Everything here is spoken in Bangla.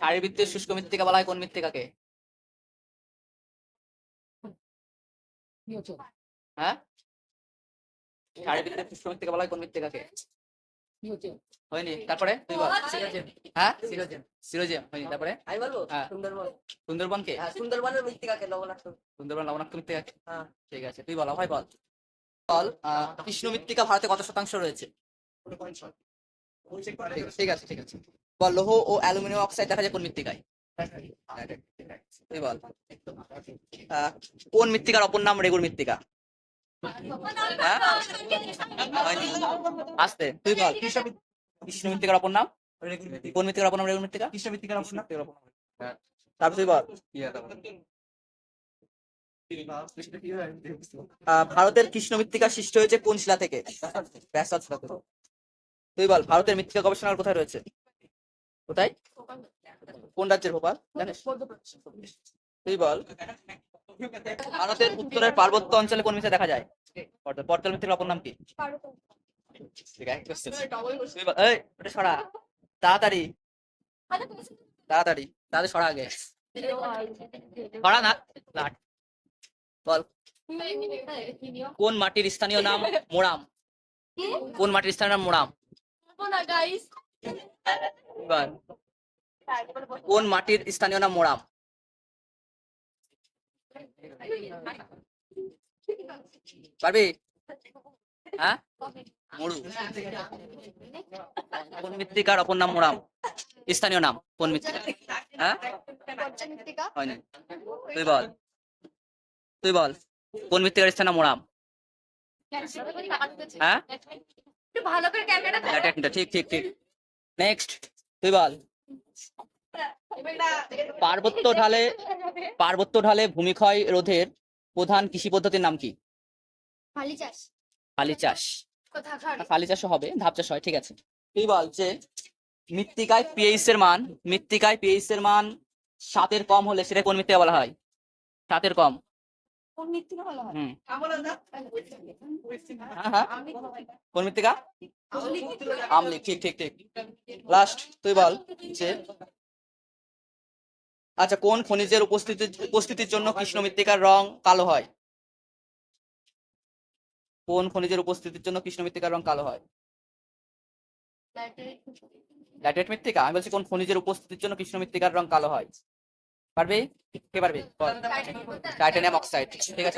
শারীরবৃত্তীয় শুষ্ক মৃত্তিকা বলা হয় কোন মৃত্তিকাকে? হ্যাঁ? শারীরবৃত্তীয় শুষ্ক মৃত্তিকা বলা হয় কোন মৃত্তিকাকে? হয়নি। তারপরে? তুই বল হ্যাঁ? সিরোজেম হয়নি। তারপরে? আমি বলব হ্যাঁ। সুন্দরবন। সুন্দরবনকে? হ্যাঁ সুন্দরবনের মৃত্তিকাকে লবণাক্ত। সুন্দরবন লবণাক্ত মৃত্তিকাকে হ্যাঁ। ঠিক আছে। তুই বল ভাই বল। বল আহ, কৃষ্ণ মৃত্তিকা ভারতে কত শতাংশ রয়েছে? ঠিক আছে ঠিক আছে। বল লৌহ ও অ্যালুমিনিয়াম অক্সাইড দেখা যায় কোন মৃত্তিকায়? কোন মৃত্তিকার অপর নাম রেগুর মৃত্তিকা? হ্যাঁ। আস্তে। তুই বল। কৃষ্ণ মৃত্তিকার অপর নাম? কোন মৃত্তিকার অপর নাম রেগুর মৃত্তিকা? কৃষ্ণ মৃত্তিকার অপর নাম তারপর তুই বল। ভারতের কৃষ্ণ মৃত্তিকা সৃষ্টি হয়েছে কোন শিলা থেকে? তুই বল, ভারতের মৃত্তিকা গবেষণাগার কোথায় রয়েছে? কোথায়? কোন রাজ্যের ভোপাল? জানিস? তুই বল। ভারতের উত্তরের পার্বত্য অঞ্চলে কোন মৃত্তিকা দেখা যায়? পর্দাল মৃত্তিকার অপর নাম কি? সরা। তাড়াতাড়ি। তাড়াতাড়ি। তাড়াতাড়ি সরা আগে। সরা না। বল। কোন মাটির স্থানীয় নাম মোরাম? কোন মাটির স্থানীয় নাম মোরাম? বল। কোন মাটির স্থানীয় নাম মোরাম? পারবি? হ্যাঁ? মরু। কোন মৃত্তিকার অপর নাম মোরাম? স্থানীয় নাম কোন মৃত্তিকা? হ্যাঁ? হয়নি। তুই বল। তুই বল। কোন মৃত্তিকার স্থানীয় নাম মোরাম? হ্যাঁ করে ক্যামেরা ঠিক ঠিক ঠিক। নেক্সট তুই বল পার্বত্য ঢালে পার্বত্য ঢালে ভূমিক্ষয় রোধের প্রধান কৃষি পদ্ধতির নাম কি? খালি চাষ। ফালি চাষ। ফালি চাষও হবে ধাপ চাষ হয় ঠিক আছে। তুই বল যে মৃত্তিকায় পিএইচ এর মান মৃত্তিকায় পিএইচ এর মান সাতের কম হলে সেটা কোন মৃত্তিকা বলা হয়? সাতের কম। কোন মৃত্তিকা বলা হ্যাঁ হ্যাঁ। কোন মৃত্তিকা? আমলিক ঠিক ঠিক ঠিক। লাস্ট তুই বল যে আচ্ছা কোন খনিজের উপস্থিতি, উপস্থিতির জন্য কৃষ্ণ মৃত্তিকার রং কালো হয়? কোন খনিজের উপস্থিতির জন্য কৃষ্ণ মৃত্তিকার রং কালো হয়? ল্যাটেরাইট মৃত্তিকা? আমি বলছি কোন খনিজের উপস্থিতির জন্য কৃষ্ণ মৃত্তিকার রং কালো হয়? পারবে? কে পারবে? টাইটানিয়াম অক্সাইড ঠিক আছে।